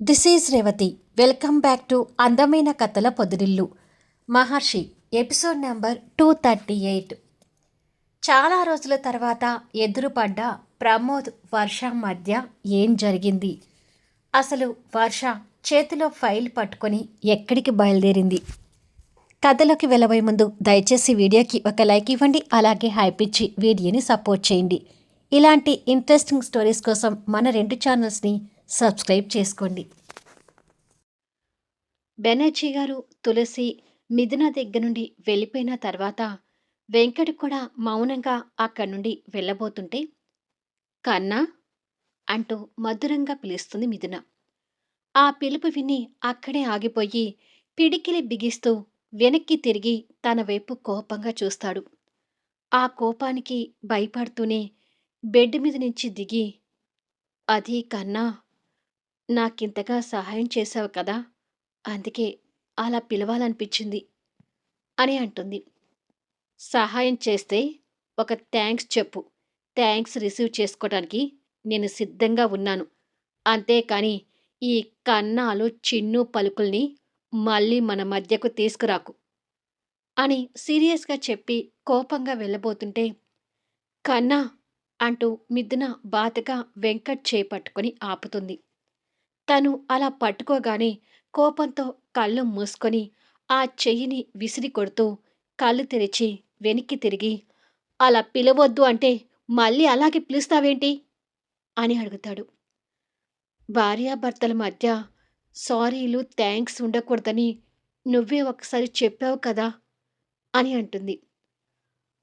This is Revathi welcome back to అందమైన కథల పొదిరిల్లు Maharshi episode number two thirty eight చాలా రోజుల తర్వాత ఎదురుపడ్డ ప్రమోద్ వర్ష మధ్య ఏం జరిగింది అసలు వర్ష చేతిలో ఫైల్ పట్టుకొని ఎక్కడికి బయలుదేరింది కథలోకి వెళ్ళబోయే ముందు దయచేసి వీడియోకి ఒక లైక్ ఇవ్వండి అలాగే హైప్ ఇచ్చి వీడియోని సపోర్ట్ చేయండి ఇలాంటి ఇంట్రెస్టింగ్ స్టోరీస్ కోసం మన రెండు ఛానల్స్ని సబ్స్క్రైబ్ చేసుకోండి. బెనర్జీ గారు తులసి మిథున దగ్గర నుండి వెళ్ళిపోయిన తర్వాత వెంకట్ కూడా మౌనంగా అక్కడి నుండి వెళ్ళబోతుంటే కన్నా అంటూ మధురంగా పిలుస్తుంది మిథున. ఆ పిలుపు విని అక్కడే ఆగిపోయి పిడికిలి బిగిస్తూ వెనక్కి తిరిగి తన వైపు కోపంగా చూస్తాడు. ఆ కోపానికి భయపడుతూనే బెడ్ మీద నుంచి దిగి అది కన్నా నాకింతగా సహాయం చేశావు కదా అందుకే అలా పిలవాలనిపించింది అని అంటుంది. సహాయం చేస్తే ఒక థ్యాంక్స్ చెప్పు. థ్యాంక్స్ రిసీవ్ చేసుకోవడానికి నేను సిద్ధంగా ఉన్నాను. అంతేకాని ఈ కన్నాలు చిన్ను పలుకుల్ని మళ్ళీ మన మధ్యకు తీసుకురాకు అని సీరియస్గా చెప్పి కోపంగా వెళ్ళబోతుంటే కన్నా అంటూ మిథున బాధగా వెంకట్ చేపట్టుకొని ఆపుతుంది. తను అలా పట్టుకోగానే కోపంతో కళ్ళు మూసుకొని ఆ చెయ్యిని విసిరి కొడుతూ కళ్ళు తెరిచి వెనక్కి తిరిగి అలా పిలవద్దు అంటే మళ్ళీ అలాగే పిలుస్తావేంటి? అని అడుగుతాడు. భార్యాభర్తల మధ్య సారీలు థ్యాంక్స్ ఉండకూడదని నువ్వే ఒకసారి చెప్పావు కదా అని అంటుంది.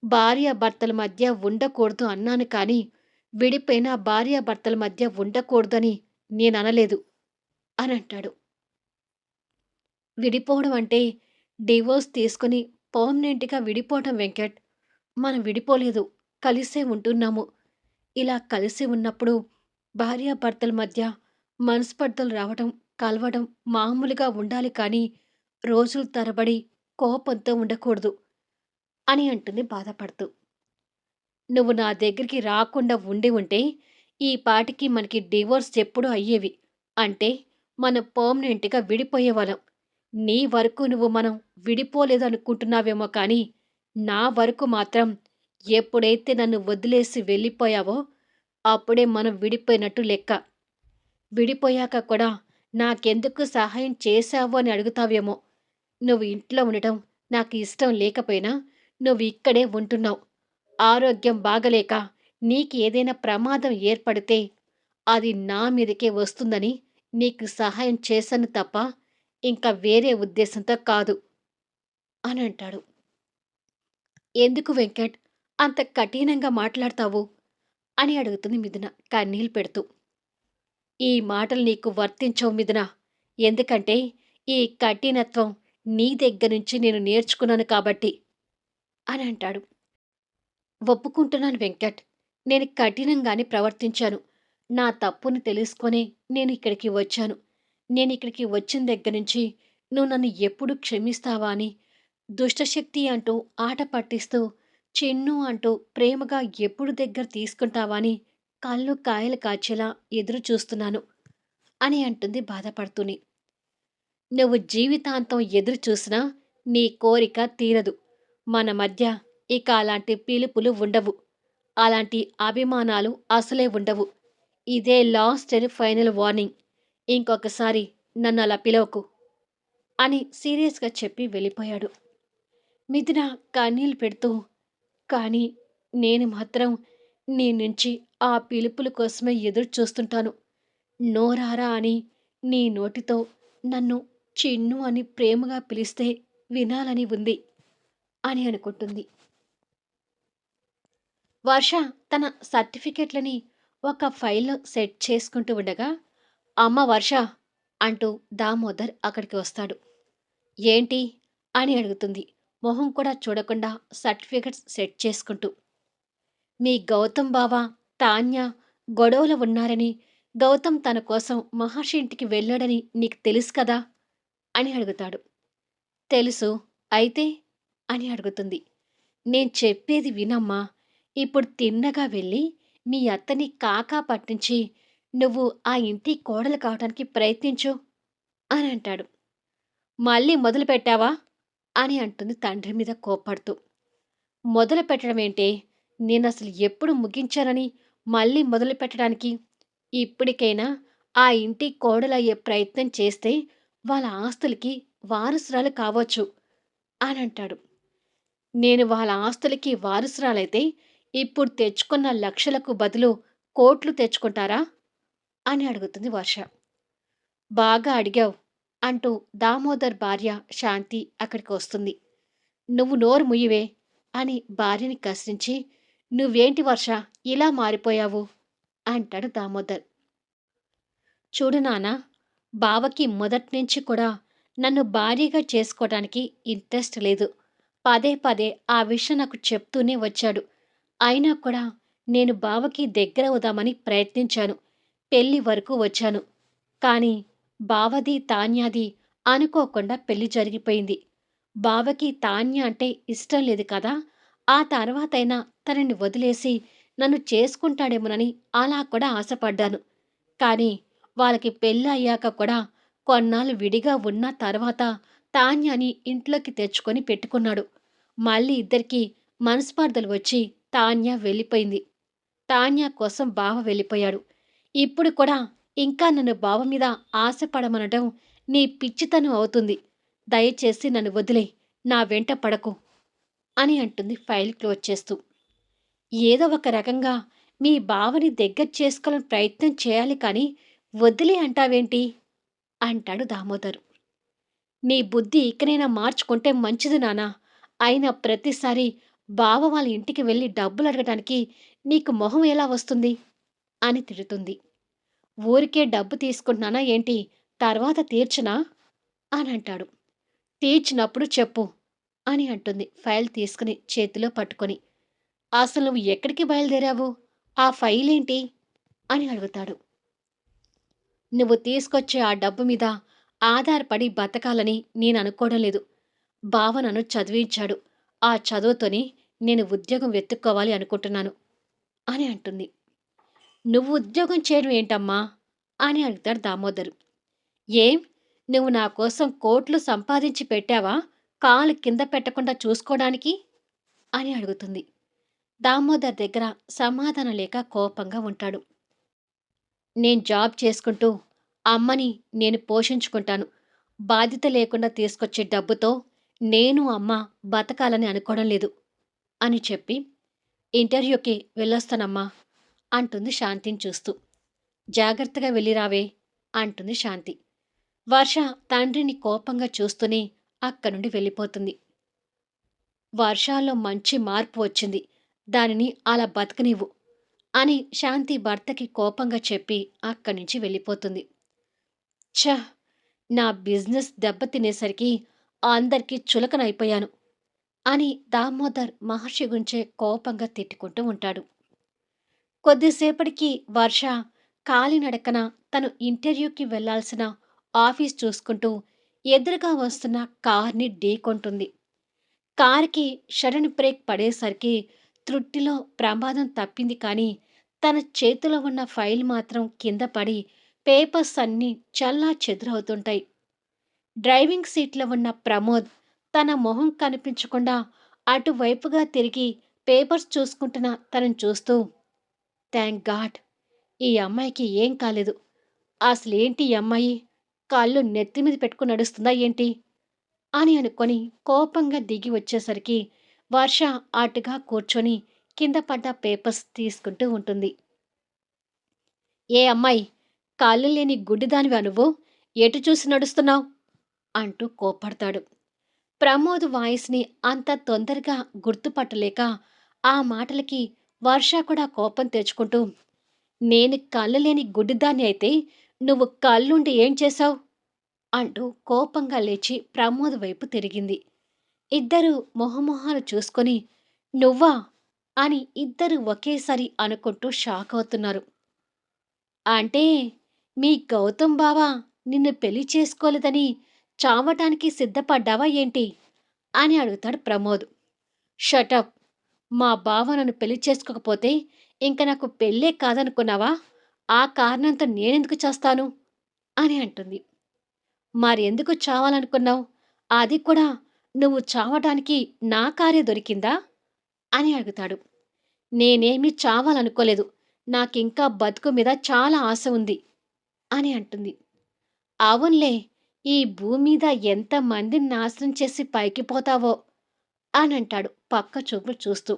భార్యాభర్తల మధ్య ఉండకూడదు అన్నాను కానీ విడిపోయిన భార్యాభర్తల మధ్య ఉండకూడదని నేను అనలేదు అని అంటాడు విడిపోవడం అంటే డివోర్స్ తీసుకుని పర్మనెంట్గా విడిపోవటం వెంకట్. మనం విడిపోలేదు కలిసే ఉంటున్నాము. ఇలా కలిసి ఉన్నప్పుడు భార్యాభర్తల మధ్య మనస్పర్ధలు రావడం కలవడం మామూలుగా ఉండాలి కానీ రోజులు తరబడి కోపంతో ఉండకూడదు అని అంటుంది బాధపడుతూ. నువ్వు నా దగ్గరికి రాకుండా ఉండి ఉంటే ఈ పాటికి మనకి డివోర్స్ ఎప్పుడూ అయ్యేవి అంటే మనం పర్మనెంట్గా విడిపోయేవాళ్ళం నీ వరకు నువ్వు మనం విడిపోలేదనుకుంటున్నావేమో కానీ నా వరకు మాత్రం ఎప్పుడైతే నన్ను వదిలేసి వెళ్ళిపోయావో అప్పుడే మనం విడిపోయినట్టు లెక్క. విడిపోయాక కూడా నాకెందుకు సహాయం చేశావు అని అడుగుతావేమో. నువ్వు ఇంట్లో ఉండటం నాకు ఇష్టం లేకపోయినా నువ్వు ఇక్కడే ఉంటున్నావు. ఆరోగ్యం బాగలేక నీకు ఏదైనా ప్రమాదం ఏర్పడితే అది నా మీదకే వస్తుందని నీకు సహాయం చేశాను తప్ప ఇంకా వేరే ఉద్దేశంతో కాదు అని అంటాడు. ఎందుకు వెంకట్? అంత కఠినంగా మాట్లాడతావు? అని అడుగుతుంది మిథున కన్నీళ్ళు పెడుతూ. ఈ మాటలు నీకు వర్తించవు మిథున. ఎందుకంటే ఈ కఠినత్వం నీ దగ్గర నుంచి నేను నేర్చుకున్నాను కాబట్టి అని అంటాడు. ఒప్పుకుంటున్నాను వెంకట్. నేను కఠినంగానే ప్రవర్తించాను. నా తప్పుని తెలుసుకొని నేను ఇక్కడికి వచ్చాను. నేను ఇక్కడికి వచ్చిన దగ్గర నుంచి నువ్వు నన్ను ఎప్పుడు క్షమిస్తావా అని దుష్టశక్తి అంటూ ఆట పట్టిస్తూ చిన్ను అంటూ ప్రేమగా ఎప్పుడు దగ్గర తీసుకుంటావా అని కళ్ళు కాయలు కాచేలా ఎదురు చూస్తున్నాను అని అంటుంది బాధపడుతూనే. నువ్వు జీవితాంతం ఎదురు చూసినా నీ కోరిక తీరదు. మన మధ్య ఇక అలాంటి పిలుపులు ఉండవు. అలాంటి అభిమానాలు అసలే ఉండవు. ఇదే లాస్ట్ అండ్ ఫైనల్ వార్నింగ్. ఇంకొకసారి నన్ను అలా పిలవకు అని సీరియస్గా చెప్పి వెళ్ళిపోయాడు. మిథున కన్నీళ్ళు పెడుతూ కానీ నేను మాత్రం నీ నుంచి ఆ పిలుపుల కోసమే ఎదురు చూస్తుంటాను. నోరారా అని నీ నోటితో నన్ను చిన్ను అని ప్రేమగా పిలిస్తే వినాలని ఉంది అని అనుకుంటుంది. వర్ష తన సర్టిఫికెట్లని ఒక ఫైల్ సెట్ చేసుకుంటూ ఉండగా అమ్మ వర్ష అంటూ దామోదర్ అక్కడికి వస్తాడు. ఏంటి? అని అడుగుతుంది. మొహం కూడా చూడకుండా సర్టిఫికెట్స్ సెట్ చేసుకుంటూ. మీ గౌతమ్ బావ తాన్య గొడవలు ఉన్నారని గౌతమ్ తన కోసం మహర్షి ఇంటికి వెళ్ళాడని నీకు తెలుసు కదా? అని అడుగుతాడు. తెలుసు అయితే అని అడుగుతుంది. నేను చెప్పేది వినమ్మా ఇప్పుడు తిన్నగా వెళ్ళి మీ అత్తని కాకా పట్టించి నువ్వు ఆ ఇంటి కోడలు కావటానికి ప్రయత్నించు అని అంటాడు. మళ్ళీ మొదలు పెట్టావా అని అంటుంది తండ్రి మీద కోప్పడుతూ. నేను అసలు ఎప్పుడు ముగించానని మళ్ళీ మొదలు పెట్టడానికి ఇప్పటికైనా ఆ ఇంటి కోడలయ్యే ప్రయత్నం చేస్తే వాళ్ళ ఆస్తులకి వారసురాలు కావచ్చు అని అంటాడు నేను వాళ్ళ ఆస్తులకి వారసురాలైతే ఇప్పుడు తెచ్చుకున్న లక్షలకు బదులు కోట్లు తెచ్చుకుంటారా? అని అడుగుతుంది వర్ష. బాగా అడిగావు అంటూ దామోదర్ భార్య శాంతి అక్కడికి వస్తుంది. నువ్వు నోరు ముయ్యివే అని భార్యని కసిరించి నువ్వేంటి వర్ష ఇలా మారిపోయావు అంటాడు దామోదర్. చూడు నాన్న బావకి మొదట్నుంచి కూడా నన్ను భారీగా చేసుకోవడానికి ఇంట్రెస్ట్ లేదు. పదే పదే ఆ విషయం నాకు చెప్తూనే వచ్చాడు. అయినా కూడా నేను బావకి దగ్గర అవుదామని ప్రయత్నించాను. పెళ్ళి వరకు వచ్చాను. కానీ బావది, తాన్యాది అనుకోకుండా పెళ్ళి జరిగిపోయింది. బావకి తాన్య అంటే ఇష్టం లేదు కదా! ఆ తర్వాతైనా తనని వదిలేసి నన్ను చేసుకుంటాడేమోనని అలా కూడా ఆశపడ్డాను. కానీ వాళ్ళకి పెళ్ళయ్యాక కూడా కొన్నాళ్ళు విడిగా ఉన్న తర్వాత తాన్యాని ఇంట్లోకి తెచ్చుకొని పెట్టుకున్నాడు. మళ్ళీ ఇద్దరికీ మనస్పర్ధలు వచ్చి తాన్య వెళ్ళిపోయింది. తాన్య కోసం బావ వెళ్ళిపోయాడు. ఇప్పుడు కూడా ఇంకా నన్ను బావ మీద ఆశపడమనడం నీ పిచ్చితనం అవుతుంది. దయచేసి నన్ను వదిలే నా వెంట పడకు అని అంటుంది ఫైల్ క్లోజ్ చేస్తూ. ఏదో ఒక రకంగా మీ బావని దగ్గర చేసుకోవాలని ప్రయత్నం చేయాలి కానీ వదిలే అంటావేంటి? అంటాడు దామోదర్. నీ బుద్ధి ఇకనైనా మార్చుకుంటే మంచిది నానా అయినా ప్రతిసారి బావ వాళ్ళ ఇంటికి వెళ్ళి డబ్బులు అడగటానికి నీకు మొహం ఎలా వస్తుంది? అని తిడుతుంది. ఊరికే డబ్బు తీసుకుంటున్నానా ఏంటి? తర్వాత తీర్చనా? అని అంటాడు. తీర్చినప్పుడు చెప్పు అని అంటుంది ఫైల్ తీసుకుని చేతిలో పట్టుకొని. అసలు నువ్వు ఎక్కడికి బయలుదేరావు? ఆ ఫైల్ ఏంటి? అని అడుగుతాడు. నువ్వు తీసుకొచ్చే ఆ డబ్బు మీద ఆధారపడి బతకాలని నేను అనుకోవడం లేదు. బావ నన్ను చదివించాడు. ఆ చదువుతోని నేను ఉద్యోగం వెతుక్కోవాలి అనుకుంటున్నాను అని అంటుంది. నువ్వు ఉద్యోగం చేయడం ఏంటమ్మా? అని అడుగుతాడు దామోదరు. ఏం నువ్వు నా కోసం కోట్లు సంపాదించి పెట్టావా కాలు కింద పెట్టకుండా చూసుకోవడానికి? అని అడుగుతుంది. దామోదర్ దగ్గర సమాధానం లేక కోపంగా ఉంటాడు. నేను జాబ్ చేసుకుంటూ అమ్మని నేను పోషించుకుంటాను. బాధ్యత లేకుండా తీసుకొచ్చే డబ్బుతో నేను అమ్మ బతకాలని అనుకోవడం లేదు అని చెప్పి ఇంటర్వ్యూకి వెళ్ళొస్తానమ్మా అంటుంది శాంతిని చూస్తూ. జాగ్రత్తగా వెళ్ళిరావే అంటుంది శాంతి. వర్ష తండ్రిని కోపంగా చూస్తూనే అక్కడి నుండి వెళ్ళిపోతుంది. వర్షాల్లో మంచి మార్పు వచ్చింది. దానిని అలా బతకనివ్వు అని శాంతి భర్తకి కోపంగా చెప్పి అక్కడి నుంచి వెళ్ళిపోతుంది. ఛ! నా బిజినెస్ దెబ్బతినేసరికి అందరికీ చులకనైపోయాను అని దామోదర్ మహర్షి గురించే కోపంగా తిట్టుకుంటూ ఉంటాడు. కొద్దిసేపటికి వర్ష కాలినడకన తను ఇంటర్వ్యూకి వెళ్ళాల్సిన ఆఫీస్ చూసుకుంటూ ఎదురుగా వస్తున్న కార్ని ఢీకొంటుంది. కార్కి షడన్ బ్రేక్ పడేసరికి త్రుట్టిలో ప్రమాదం తప్పింది కానీ తన చేతిలో ఉన్న ఫైల్ మాత్రం కింద పడి పేపర్స్ అన్నీ చల్లా చెదురవుతుంటాయి. డ్రైవింగ్ సీట్లో ఉన్న ప్రమోద్ తన మొహం కనిపించకుండా అటువైపుగా తిరిగి పేపర్స్ చూసుకుంటున్న తనని చూస్తూ థ్యాంక్ గాడ్ ఈ అమ్మాయికి ఏం కాలేదు. అసలేంటి ఈ అమ్మాయి కాళ్ళు నెత్తి మీద పెట్టుకుని నడుస్తుందా ఏంటి? అని అనుకొని కోపంగా దిగి వచ్చేసరికి వర్ష అటుగా కూర్చొని కింద పడ్డ పేపర్స్ తీసుకుంటూ ఉంటుంది. ఏ అమ్మాయి కాళ్ళు లేని గుడ్డిదానివా నువ్వు? ఎటు చూసి నడుస్తున్నావు? అంటూ కోపడతాడు ప్రమోద్ వాయిస్‌ని అంత తొందరగా గుర్తుపట్టలేక ఆ మాటలకి వర్ష కూడా కోపం తెచ్చుకుంటూ నేను కళ్ళు లేని గుడ్డిదాన్ని అయితే నువ్వు కళ్ళుండి ఏం చేశావు? అంటూ కోపంగా లేచి ప్రమోద్ వైపు తిరిగింది. ఇద్దరూ మొహమొహాలు చూసుకొని నువ్వా? అని ఇద్దరు ఒకేసారి అనుకుంటూ షాక్ అవుతున్నారు. అంటే మీ గౌతమ్ బావ నిన్ను పెళ్ళి చేసుకోలేదని చావటానికి సిద్ధపడ్డావా ఏంటి? అని అడుగుతాడు ప్రమోద్. షటప్! మా బావ నన్ను పెళ్ళి చేసుకోకపోతే ఇంక నాకు పెళ్ళే కాదనుకున్నావా? ఆ కారణంతో నేనెందుకు చేస్తాను అని అంటుంది మరెందుకు చావాలనుకున్నావు అది కూడా నువ్వు చావటానికి నా కార్య దొరికిందా అని అడుగుతాడు నేనేమీ చావాలనుకోలేదు నాకింకా బతుకు మీద చాలా ఆశ ఉంది అని అంటుంది అవునులే ఈ భూమి మీద ఎంతమందిని నాశనం చేసి పైకి పోతావో? అని అంటాడు పక్క చూపులు చూస్తూ.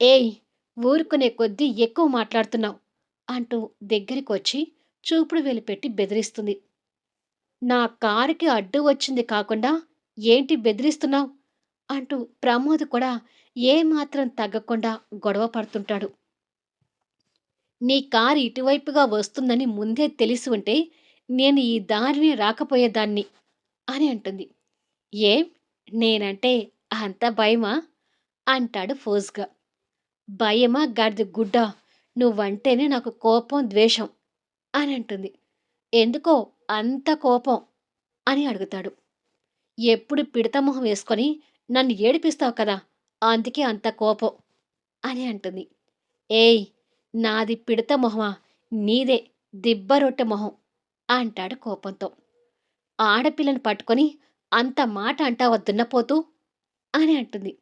ఏయ్ ఊరుకునే కొద్దీ ఎక్కువ మాట్లాడుతున్నావు అంటూ దగ్గరికి వచ్చి చూపుడు వెలిపెట్టి బెదిరిస్తుంది. నా కారుకి అడ్డు వచ్చింది కాకుండా ఏంటి బెదిరిస్తున్నావు? అంటూ ప్రమోద్ కూడా ఏమాత్రం తగ్గకుండా గొడవ పడుతుంటాడు. నీ కారు ఇటువైపుగా వస్తుందని ముందే తెలిసి ఉంటే నేను ఈ దారిని రాకపోయేదాన్ని అని అంటుంది. ఏం? నేనంటే అంత భయమా? అంటాడు ఫోజ్గా. భయమా గాడిద గుడ్డ? నువ్వంటేనే నాకు కోపం ద్వేషం అని అంటుంది. ఎందుకో అంత కోపం అని అడుగుతాడు. ఎప్పుడు పిడతమొహం వేసుకొని నన్ను ఏడిపిస్తావు కదా? అందుకే అంత కోపం అని అంటుంది. ఏయ్ నాది పిడత మొహమా? నీదే దిబ్బరొట్టె మొహం. అంటాడు కోపంతో. ఆడపిల్లని పట్టుకొని అంత మాట అంటావా దున్నపోతూ? అని అంటుంది.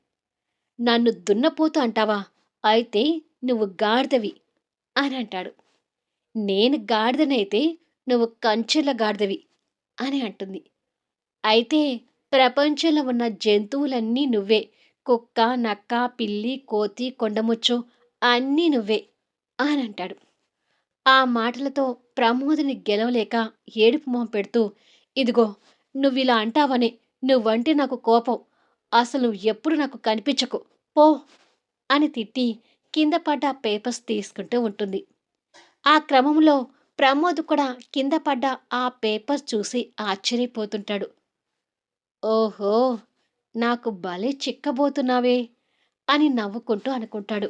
నన్ను దున్నపోతూ అంటావా? అయితే నువ్వు గాడిదవి అని అంటాడు. నేను గాడిదనైతే నువ్వు కంచెల గాడిదవి అని అంటుంది. అయితే ప్రపంచంలో ఉన్న జంతువులన్నీ నువ్వే. కుక్క నక్క పిల్లి కోతి కొండముచ్చు అన్నీ నువ్వే అని అంటాడు. ఆ మాటలతో ప్రమోదిని గెలవలేక ఏడుపు మొహం పెడుతూ ఇదిగో నువ్విలా అంటావని నువ్వంటే నాకు కోపం. అసలు ఎప్పుడు నాకు కనిపించకు. పో అని తిట్టి కింద పడ్డ పేపర్స్ తీసుకుంటూ ఉంటుంది. ఆ క్రమంలో ప్రమోద్ కూడా కింద పడ్డ ఆ పేపర్స్ చూసి ఆశ్చర్యపోతుంటాడు. ఓహో నాకు భలే చిక్కబోతున్నావే అని నవ్వుకుంటూ అనుకుంటాడు.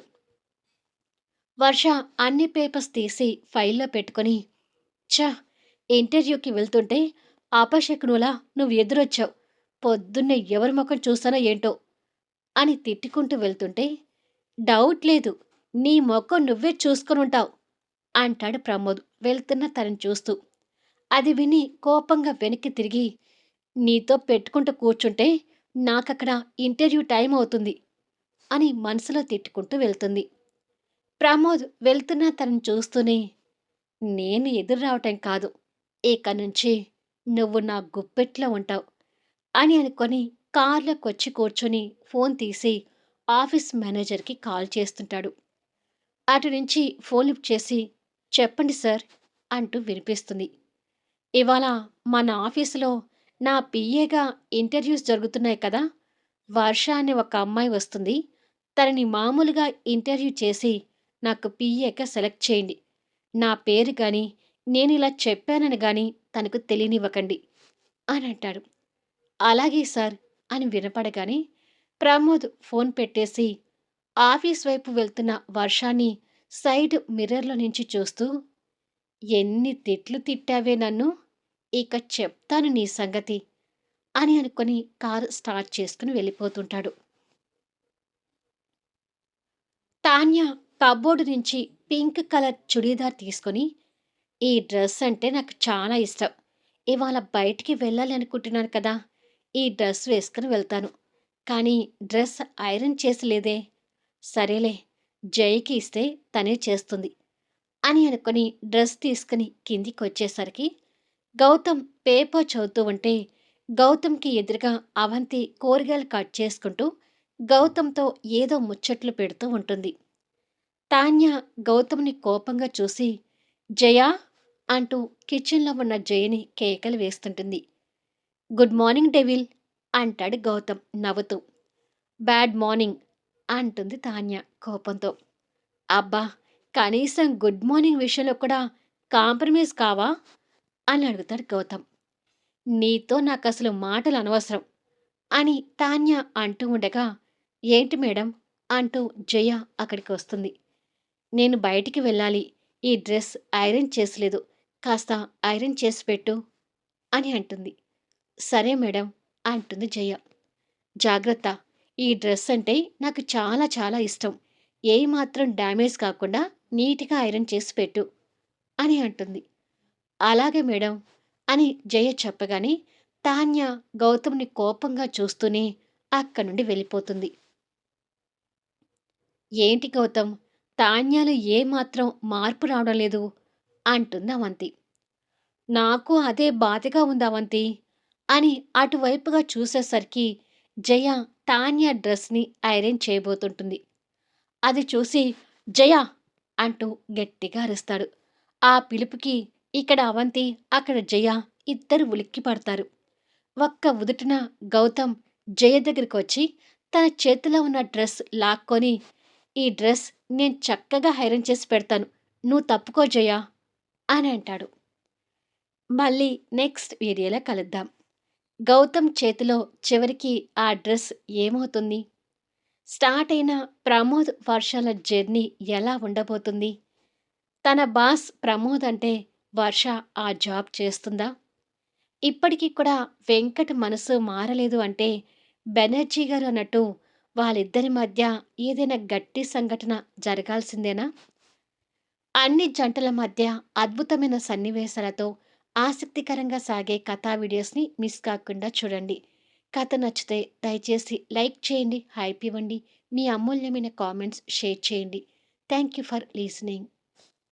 వర్ష అన్ని పేపర్స్ తీసి ఫైల్లో పెట్టుకొని చ ఇంటర్వ్యూకి వెళ్తుంటే అపశకునులా నువ్వు ఎదురొచ్చావు. పొద్దున్నే ఎవరి ముఖం చూస్తానో ఏంటో అని తిట్టుకుంటూ వెళ్తుంటే డౌట్ లేదు నీ మొఖం నువ్వే చూసుకొని ఉంటావు అంటాడు ప్రమోద్ వెళ్తున్న తనని చూస్తూ. అది విని కోపంగా వెనక్కి తిరిగి నీతో పెట్టుకుంటూ కూర్చుంటే నాకక్కడ ఇంటర్వ్యూ టైం అవుతుంది అని మనసులో తిట్టుకుంటూ వెళ్తుంది. ప్రమోద్ వెళ్తున్న తనని చూస్తూనే నేను ఎదురు రావటం కాదు. ఇక నుంచి నువ్వు నా గుప్పెట్లో ఉంటావు అని అనుకొని కార్లోకి వచ్చి కూర్చొని ఫోన్ తీసి ఆఫీస్ మేనేజర్కి కాల్ చేస్తుంటాడు. అటు నుంచి ఫోన్ లిఫ్ట్ చేసి చెప్పండి సార్ అంటూ వినిపిస్తుంది. ఇవాళ మన ఆఫీసులో నా పిఏగా ఇంటర్వ్యూస్ జరుగుతున్నాయి కదా వర్ష అనే ఒక అమ్మాయి వస్తుంది. తనని మామూలుగా ఇంటర్వ్యూ చేసి నాకు పిఏగా సెలెక్ట్ చేయండి. నా పేరు కానీ నేను ఇలా చెప్పానని కానీ తనకు తెలియనివ్వకండి అని అంటాడు. అలాగే సార్ అని వినపడగానే ప్రమోద్ ఫోన్ పెట్టేసి ఆఫీస్ వైపు వెళ్తున్న వర్షాన్ని సైడ్ మిర్రర్లో నుంచి చూస్తూ ఎన్ని తిట్లు తిట్టావే నన్ను ఇక చెప్తాను నీ సంగతి అని అనుకొని కారు స్టార్ట్ చేసుకుని వెళ్ళిపోతుంటాడు. తాన్య కబోర్డు నుంచి పింక్ కలర్ చుడీదార్ తీసుకొని ఈ డ్రెస్ అంటే నాకు చాలా ఇష్టం. ఇవాళ బయటికి వెళ్ళాలి అనుకుంటున్నాను కదా. ఈ డ్రెస్ వేసుకుని వెళ్తాను. కానీ డ్రెస్ ఐరన్ చేసి లేదే సరేలే జైకి ఇస్తే తనే చేస్తుంది అని అనుకుని డ్రెస్ తీసుకుని కిందికి వచ్చేసరికి గౌతమ్ పేపర్ చదువుతూ ఉంటే గౌతమ్కి ఎదురుగా అవంతి కూరగాయలు కట్ చేసుకుంటూ గౌతమ్తో ఏదో ముచ్చట్లు పెడుతూ ఉంటుంది. తాన్య గౌతమ్ని కోపంగా చూసి జయా అంటూ కిచెన్లో ఉన్న జయని కేకలు వేస్తుంటుంది. గుడ్ మార్నింగ్ డెవిల్ అంటాడు గౌతమ్ నవ్వుతూ. బ్యాడ్ మార్నింగ్ అంటుంది తాన్య కోపంతో. అబ్బా కనీసం గుడ్ మార్నింగ్ విషయంలో కూడా కాంప్రమైజ్ కావా? అని అడుగుతాడు గౌతమ్. నీతో నాకు అసలు మాటలు అనవసరం అని తాన్య అంటూ ఉండగా ఏంటి మేడం? అంటూ జయ అక్కడికి వస్తుంది. నేను బయటికి వెళ్ళాలి. ఈ డ్రెస్ ఐరన్ చేసలేదు. కాస్త ఐరన్ చేసి పెట్టు అని అంటుంది. సరే మేడం అంటుంది జయ. జాగ్రత్త. ఈ డ్రెస్ అంటే నాకు చాలా చాలా ఇష్టం. ఏ మాత్రం డ్యామేజ్ కాకుండా నీట్గా ఐరన్ చేసి పెట్టు అని అంటుంది. అలాగే మేడం అని జయ చెప్పగానే తాన్య గౌతమ్‌ని కోపంగా చూస్తూనే అక్కడి నుండి వెళ్ళిపోతుంది. ఏంటి గౌతమ్? తాన్యాలు ఏమాత్రం మార్పు రావడం లేదు అంటుంది అవంతి. నాకు అదే బాధగా ఉంది అవంతి అని అటువైపుగా చూసేసరికి జయ తాన్య డ్రెస్‌ని ఐరన్ చేయబోతుంటుంది. అది చూసి జయ అంటూ గట్టిగా అరుస్తాడు. ఆ పిలుపుకి ఇక్కడ అవంతి, అక్కడ జయ ఇద్దరు ఉలిక్కి పడతారు. ఒక్క ఉదుటిన గౌతమ్ జయ దగ్గరికి వచ్చి తన చేతిలో ఉన్న డ్రెస్ లాక్కొని, "ఈ డ్రెస్ నేను చక్కగా ఐరన్ చేసి పెడతాను. నువ్వు తప్పుకో జయా అని అంటాడు. మళ్ళీ నెక్స్ట్ వీడియోలో కలుద్దాం. గౌతమ్ చేతిలో చివరికి ఆ డ్రెస్ ఏమవుతుంది? స్టార్ట్ అయిన ప్రమోద్, వర్షాల జర్నీ ఎలా ఉండబోతుంది? తన బాస్ ప్రమోద్ అంటే వర్ష ఆ జాబ్ చేస్తుందా? ఇప్పటికి కూడా వెంకట్ మనసు మారలేదు అంటే బెనర్జీ గారు అన్నట్టు వాళ్ళిద్దరి మధ్య ఏదైనా గట్టి సంఘటన జరగాల్సిందేనా? అన్ని జంటల మధ్య అద్భుతమైన సన్నివేశాలతో ఆసక్తికరంగా సాగే కథా వీడియోస్‌ని మిస్ కాకుండా చూడండి. కథ నచ్చితే దయచేసి లైక్ చేయండి, హైప్ ఇవ్వండి. మీ అమూల్యమైన కామెంట్స్ షేర్ చేయండి. Thank you for listening